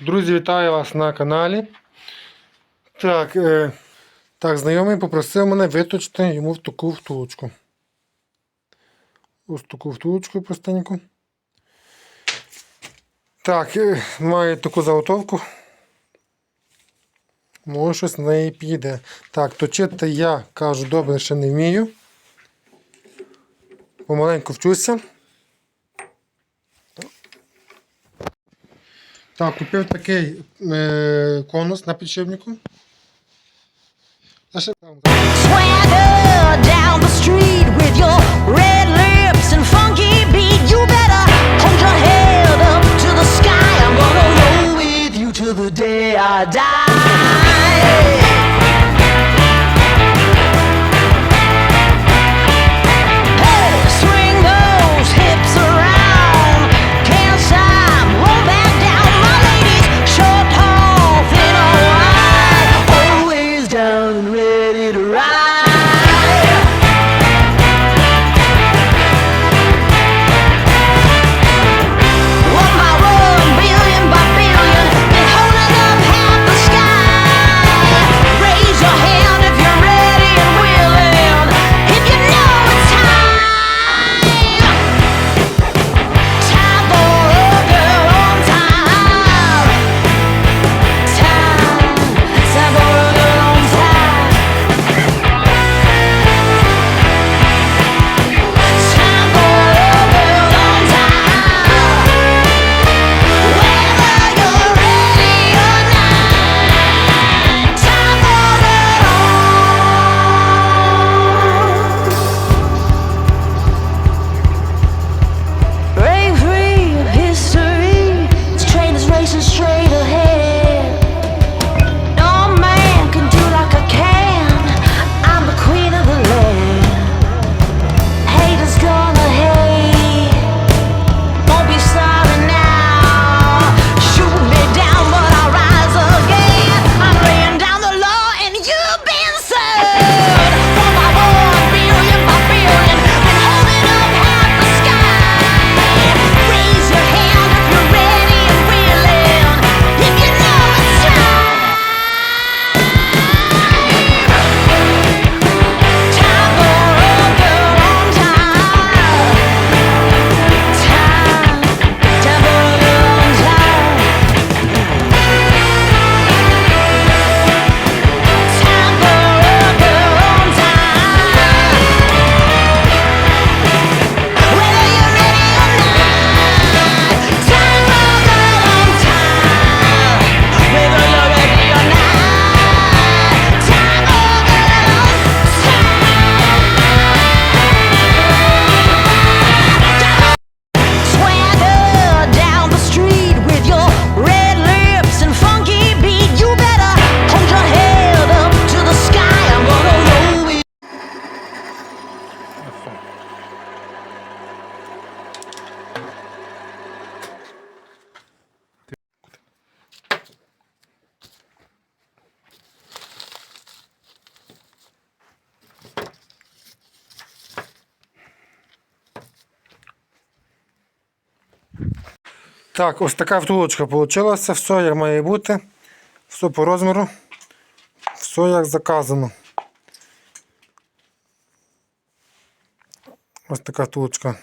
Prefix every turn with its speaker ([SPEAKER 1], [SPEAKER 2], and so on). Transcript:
[SPEAKER 1] Друзі, вітаю вас на каналі. Так, е, так, знайомий попросив мене виточити йому в таку втулочку. Ось таку втулочку простеньку. Так, е, маю таку заготовку. Може щось на неї піде. Так, точити я кажу, добре ще не вмію. Помаленьку вчуся. Так, купив такий е, конус на підшипнику.
[SPEAKER 2] Swagger down the street with your red
[SPEAKER 1] Так, ось така втулочка вийшла, все як має бути, все по розміру, все як заказано. Ось така втулочка.